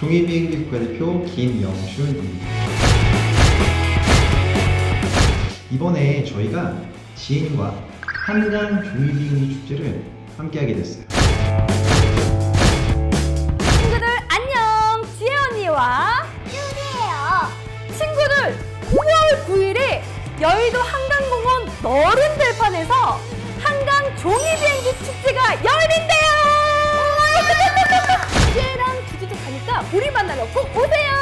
종이 비행기 국가대표 김영준입니다. 이번에 저희가 지인과 한강 종이 비행기 축제를 함께하게 됐어요. 친구들 안녕! 지혜 언니와 유리예요. 친구들 9월 9일에 여의도 한강공원 너른 들 주주도 가니까 우리 만나러 꼭 오세요!